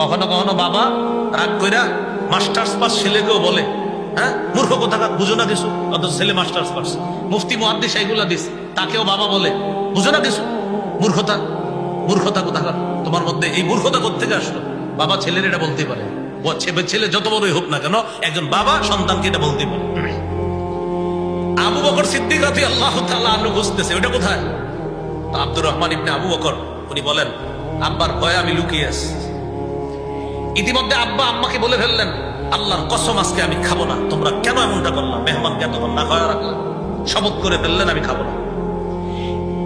কখনো কখনো বাবা রাগ কইরা মাস্টার্স পাস ছেলেকেও বলে হ্যাঁ? মূর্খ কথা বুঝো না কিছু? অত ছেলে মাস্টার্স পাস। মুফতি মহাদ্দিস এইগুলা দিস তাকেও বাবা বলে, বুঝো না কিছু? মূর্খতা মূর্খতা কোথাকার? তোমার মধ্যে এই মূর্খতা কোথেকে আসলো? বাবা ছেলের এটা বলতে পারে। ছেলে যত বড়ই হোক না কেন, একজন বাবা সন্তানকে এটা বলতে পারে। আবু বকর সিদ্দিক রাতি আল্লাহ আনহু বুঝতেছে ওটা কোথায়? তো আব্দুর রহমান ইবনে আবু বকর, উনি বলেন, আব্বার ভয়ে আমি লুকিয়ে আছি। ইতিমধ্যে আব্বা আম্মাকে বলে ফেললেন, আল্লাহর কসম আজকে আমি খাব না। তোমরা কেন এমনটা করলাম মেহমানকে এতক্ষণ না খাওয়া রাখলাম শপথ করে ফেললেন, আমি খাব না।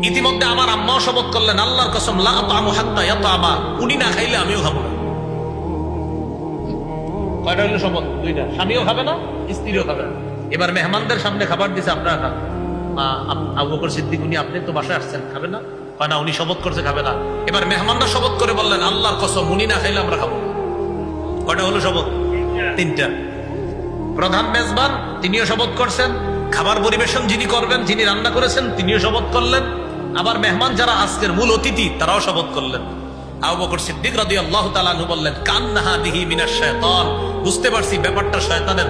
ইতিমধ্যে আমার আম্মাও শপথ করলেন, আল্লাহর কসম, লা আতামু হাত্তা ইয়াতামা। উনি না খাইলে আমিও খাব না। কয়টা হইল শপথ? দুইটা। স্বামীও খাবে না, স্ত্রীও খাবে না। এবার মেহমানদের সামনে খাবার দিছে, আপনারা খান। মা আবু সিদ্দিক, উনি আপনি তো বাসায় আসছেন, খাবে না? কয়, না, উনি শপথ করছে, খাবে না। এবার মেহমানরা শপথ করে বললেন, আল্লাহর কসম, উনি না খাইলে আমরা খাব না কয়টা হলো শপথ? তিনটা। প্রধান মেজবান, তিনিও শপথ করছেন। খাবার পরিবেশন যিনি করবেন, যিনি রান্না করেছেন, তিনিও শপথ করলেন। আবার মেহমান যারা আজকের মূল অতিথি, তারাও শপথ করলেন। বুঝতে পারছি ব্যাপারটা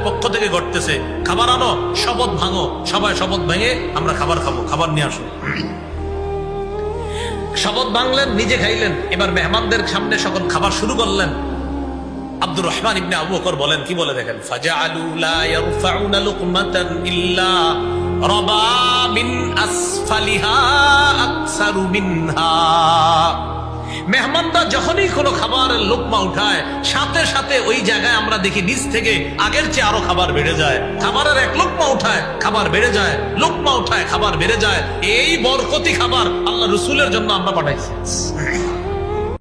পক্ষ থেকে ঘটতেছে। খাবার আনো, শপথ ভাঙো, সবাই শপথ আমরা খাবার খাব, খাবার নিয়ে আসো। ভাঙলেন, নিজে খাইলেন। এবার মেহমানদের সামনে সকল খাবার শুরু করলেন। আব্দুর রহমান ইবনে আবু বকর বলেন, কি বলে দেখেন? ফাজআলু লা ইয়ারফাউনা লুকমাতান ইল্লা রাবা মিন আসফালিহা আকসারু মিনহা। মেহমানরা যখনই কোনো খাবারের লোকমা উঠায়, সাথে সাথে ওই জায়গায় আমরা দেখি নিচ থেকে আগের চেয়ে আরও খাবার বেড়ে যায়। খাবারের এক লোকমা উঠায়, খাবার বেড়ে যায়। লোকমা উঠায়, খাবার বেড়ে যায়। এই বরকতি খাবার আল্লাহ রসুলের জন্য আমরা পাঠাইছি।